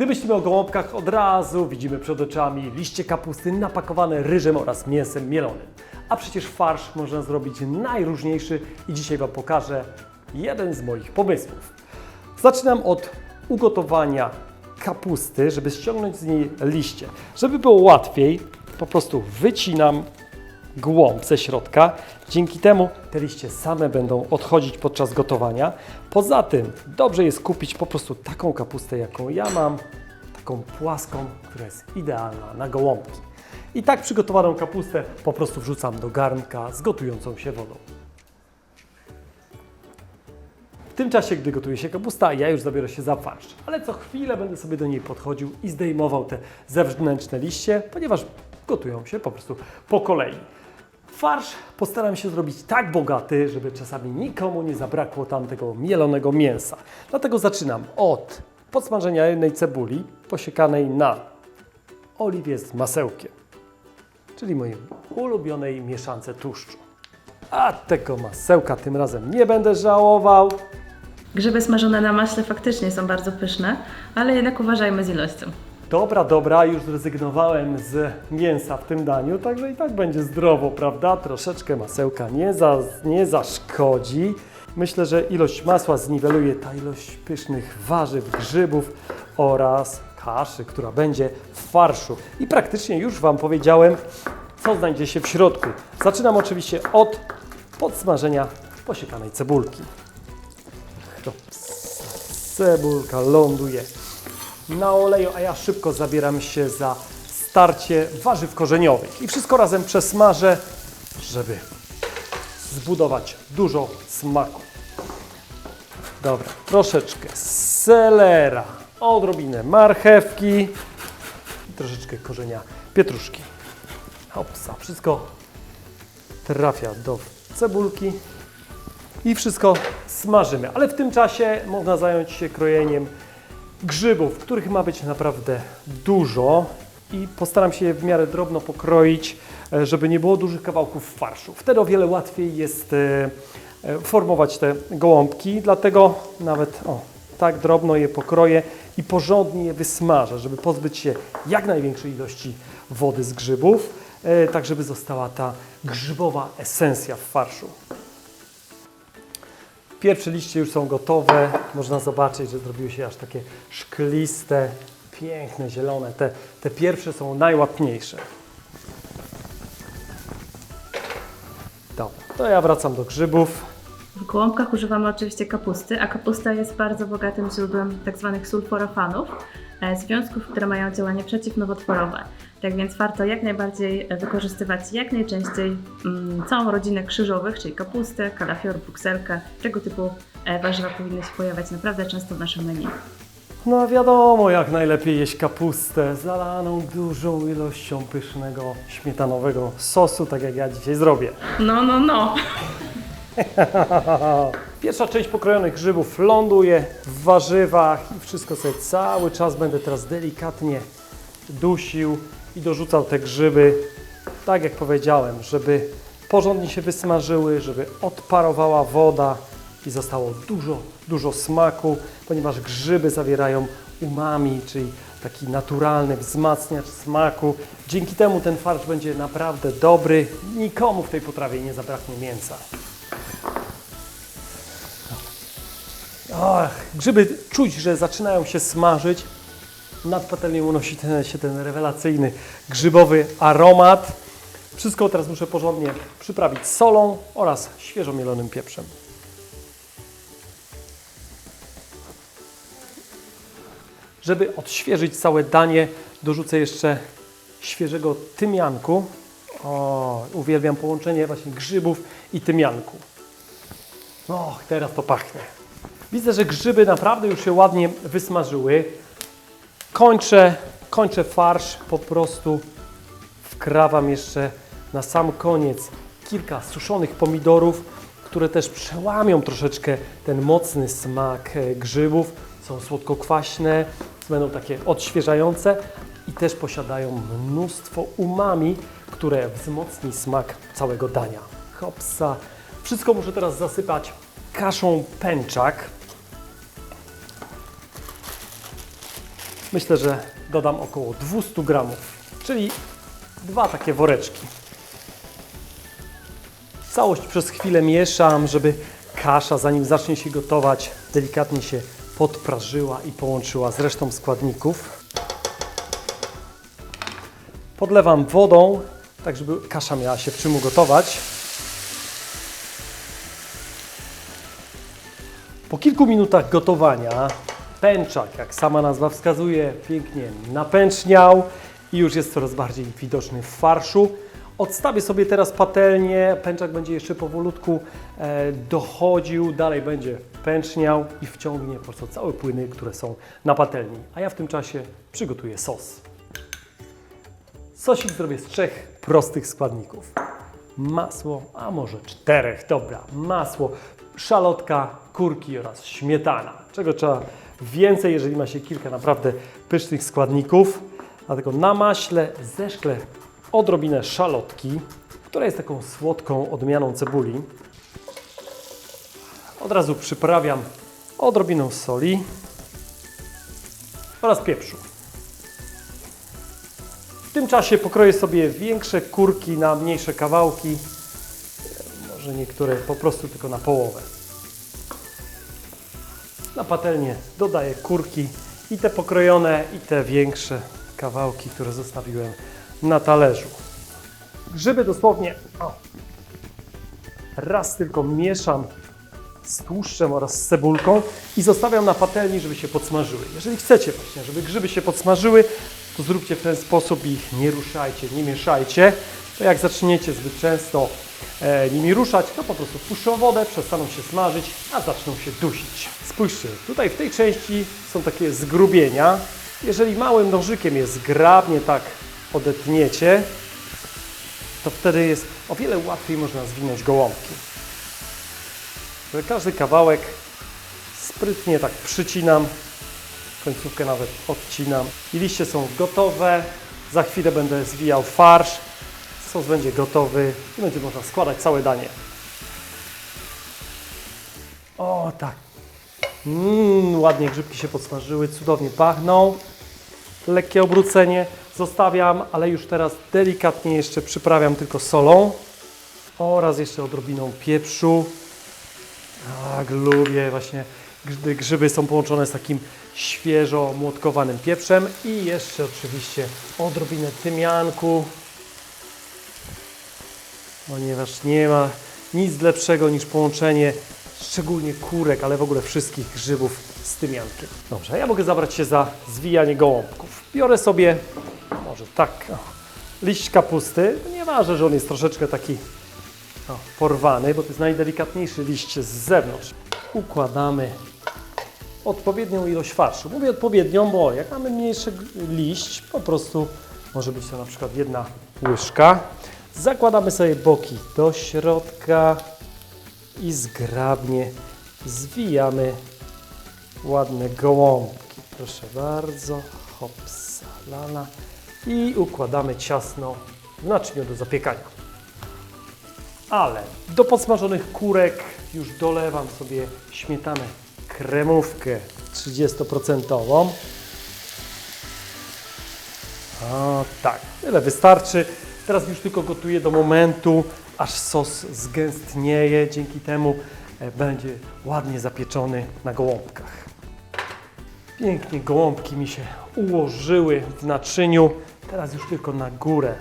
Gdy myślimy o gołąbkach, od razu widzimy przed oczami liście kapusty napakowane ryżem oraz mięsem mielonym. A przecież farsz można zrobić najróżniejszy i dzisiaj Wam pokażę jeden z moich pomysłów. Zaczynam od ugotowania kapusty, żeby ściągnąć z niej liście. Żeby było łatwiej, po prostu wycinam głąb ze środka. Dzięki temu te liście same będą odchodzić podczas gotowania. Poza tym dobrze jest kupić po prostu taką kapustę, jaką ja mam, taką płaską, która jest idealna na gołąbki. I tak przygotowaną kapustę po prostu wrzucam do garnka z gotującą się wodą. W tym czasie, gdy gotuje się kapusta, ja już zabiorę się za farsz, ale co chwilę będę sobie do niej podchodził i zdejmował te zewnętrzne liście, ponieważ gotują się po prostu po kolei. Farsz postaram się zrobić tak bogaty, żeby czasami nikomu nie zabrakło tam tego mielonego mięsa. Dlatego zaczynam od podsmażenia jednej cebuli posiekanej na oliwie z masełkiem, czyli mojej ulubionej mieszance tłuszczu. A tego masełka tym razem nie będę żałował. Grzyby smażone na maśle faktycznie są bardzo pyszne, ale jednak uważajmy z ilością. Dobra, dobra, już zrezygnowałem z mięsa w tym daniu, także i tak będzie zdrowo, prawda? Troszeczkę masełka nie, za, nie zaszkodzi. Myślę, że ilość masła zniweluje ta ilość pysznych warzyw, grzybów oraz kaszy, która będzie w farszu. I praktycznie już Wam powiedziałem, co znajdzie się w środku. Zaczynam oczywiście od podsmażenia posiekanej cebulki. Cebulka ląduje na oleju, a ja szybko zabieram się za starcie warzyw korzeniowych. I wszystko razem przesmażę, żeby zbudować dużo smaku. Dobra, troszeczkę selera, odrobinę marchewki i troszeczkę korzenia pietruszki. Hopsa, wszystko trafia do cebulki i wszystko smażymy. Ale w tym czasie można zająć się krojeniem grzybów, których ma być naprawdę dużo i postaram się je w miarę drobno pokroić, e, żeby nie było dużych kawałków farszu. Wtedy o wiele łatwiej jest e, e, formować te gołąbki, dlatego nawet o, tak drobno je pokroję i porządnie je wysmażę, żeby pozbyć się jak największej ilości wody z grzybów, tak żeby została ta grzybowa esencja w farszu. Pierwsze liście już są gotowe. Można zobaczyć, że zrobiły się aż takie szkliste, piękne, zielone. Te, te pierwsze są najłatniejsze. Dobra, to ja wracam do grzybów. W gołąbkach używamy oczywiście kapusty, a kapusta jest bardzo bogatym źródłem tzw. sulforafanów, e, związków, które mają działanie przeciwnowotworowe. Tak więc warto jak najbardziej wykorzystywać jak najczęściej mm, całą rodzinę krzyżowych, czyli kapustę, kalafior, brukselkę. Tego typu e, warzywa powinny się pojawiać naprawdę często w naszym menu. No wiadomo, jak najlepiej jeść kapustę zalaną dużą ilością pysznego śmietanowego sosu, tak jak ja dzisiaj zrobię. No, no, no. Pierwsza część pokrojonych grzybów ląduje w warzywach i wszystko sobie cały czas będę teraz delikatnie dusił i dorzucał te grzyby, tak jak powiedziałem, żeby porządnie się wysmażyły, żeby odparowała woda i zostało dużo, dużo smaku, ponieważ grzyby zawierają umami, czyli taki naturalny wzmacniacz smaku. Dzięki temu ten farsz będzie naprawdę dobry. Nikomu w tej potrawie nie zabraknie mięsa. Ach, grzyby czuć, że zaczynają się smażyć. Nad patelnią unosi ten, się ten rewelacyjny grzybowy aromat. Wszystko teraz muszę porządnie przyprawić solą oraz świeżo mielonym pieprzem. Żeby odświeżyć całe danie, dorzucę jeszcze świeżego tymianku. O, uwielbiam połączenie właśnie grzybów i tymianku. Och, teraz to pachnie. Widzę, że grzyby naprawdę już się ładnie wysmażyły. Kończę, kończę farsz, po prostu wkrawam jeszcze na sam koniec kilka suszonych pomidorów, które też przełamią troszeczkę ten mocny smak e, grzybów. Są słodko-kwaśne, będą takie odświeżające i też posiadają mnóstwo umami, które wzmocni smak całego dania. Hopsa. Wszystko muszę teraz zasypać kaszą pęczak. Myślę, że dodam około 200 gramów, czyli dwa takie woreczki. Całość przez chwilę mieszam, żeby kasza, zanim zacznie się gotować, delikatnie się podprażyła i połączyła z resztą składników. Podlewam wodą, tak żeby kasza miała się w czym ugotować. Po kilku minutach gotowania pęczak, jak sama nazwa wskazuje, pięknie napęczniał i już jest coraz bardziej widoczny w farszu. Odstawię sobie teraz patelnię, pęczak będzie jeszcze powolutku e, dochodził, dalej będzie pęczniał i wciągnie po prostu całe płyny, które są na patelni. A ja w tym czasie przygotuję sos. Sosik zrobię z trzech prostych składników. Masło, a może czterech, dobra. Masło, szalotka, kurki oraz śmietana. Czego trzeba więcej, jeżeli ma się kilka naprawdę pysznych składników. Dlatego na maśle zeszklę odrobinę szalotki, która jest taką słodką odmianą cebuli. Od razu przyprawiam odrobiną soli oraz pieprzu. W tym czasie pokroję sobie większe kurki na mniejsze kawałki. Może niektóre po prostu tylko na połowę. Na patelnię dodaję kurki i te pokrojone i te większe kawałki, które zostawiłem na talerzu. Grzyby dosłownie o, raz tylko mieszam z tłuszczem oraz z cebulką i zostawiam na patelni, żeby się podsmażyły. Jeżeli chcecie właśnie, żeby grzyby się podsmażyły, to zróbcie w ten sposób ich nie ruszajcie, nie mieszajcie. To jak zaczniecie zbyt często nimi ruszać, to po prostu wpuszczą wodę, przestaną się smażyć, a zaczną się dusić. Spójrzcie, tutaj w tej części są takie zgrubienia. Jeżeli małym nożykiem je zgrabnie tak odetniecie, to wtedy jest o wiele łatwiej można zwinąć gołąbki. Każdy kawałek sprytnie tak przycinam, końcówkę nawet odcinam. I liście są gotowe. Za chwilę będę zwijał farsz. Sos będzie gotowy i będzie można składać całe danie. O tak. Mm, ładnie grzybki się podsmażyły, cudownie pachną. Lekkie obrócenie zostawiam, ale już teraz delikatnie jeszcze przyprawiam tylko solą oraz jeszcze odrobiną pieprzu. Tak, lubię właśnie, gdy grzyby są połączone z takim świeżo młotkowanym pieprzem i jeszcze oczywiście odrobinę tymianku, ponieważ nie ma nic lepszego niż połączenie szczególnie kurek, ale w ogóle wszystkich grzybów z tymiankiem. Dobrze, ja mogę zabrać się za zwijanie gołąbków. Biorę sobie, może tak, o, liść kapusty. Nieważne, że on jest troszeczkę taki o, porwany, bo to jest najdelikatniejszy liść z zewnątrz. Układamy odpowiednią ilość farszu. Mówię odpowiednią, bo jak mamy mniejszy liść, po prostu może być to na przykład jedna łyżka. Zakładamy sobie boki do środka i zgrabnie zwijamy ładne gołąbki. Proszę bardzo, hopsa, lala. I układamy ciasno w naczyniu do zapiekania. Ale do podsmażonych kurek już dolewam sobie śmietanę kremówkę 30%. O tak, tyle wystarczy. Teraz już tylko gotuję do momentu, aż sos zgęstnieje. Dzięki temu e, będzie ładnie zapieczony na gołąbkach. Pięknie gołąbki mi się ułożyły w naczyniu. Teraz już tylko na górę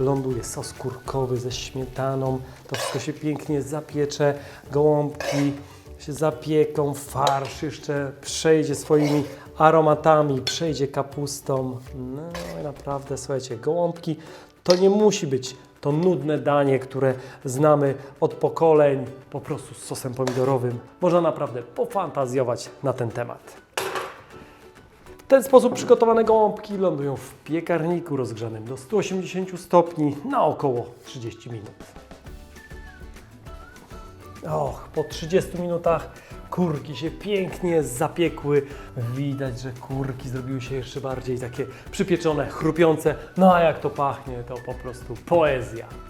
ląduje sos kurkowy ze śmietaną. To wszystko się pięknie zapiecze. Gołąbki się zapieką, farsz jeszcze przejdzie swoimi aromatami, przejdzie kapustą. No i naprawdę, słuchajcie, gołąbki to nie musi być to nudne danie, które znamy od pokoleń, po prostu z sosem pomidorowym. Można naprawdę pofantazjować na ten temat. W ten sposób przygotowane gołąbki lądują w piekarniku rozgrzanym do 180 stopni na około 30 minut. Och, po 30 minutach kurki się pięknie zapiekły. Widać, że kurki zrobiły się jeszcze bardziej takie przypieczone, chrupiące. No a jak to pachnie, to po prostu poezja.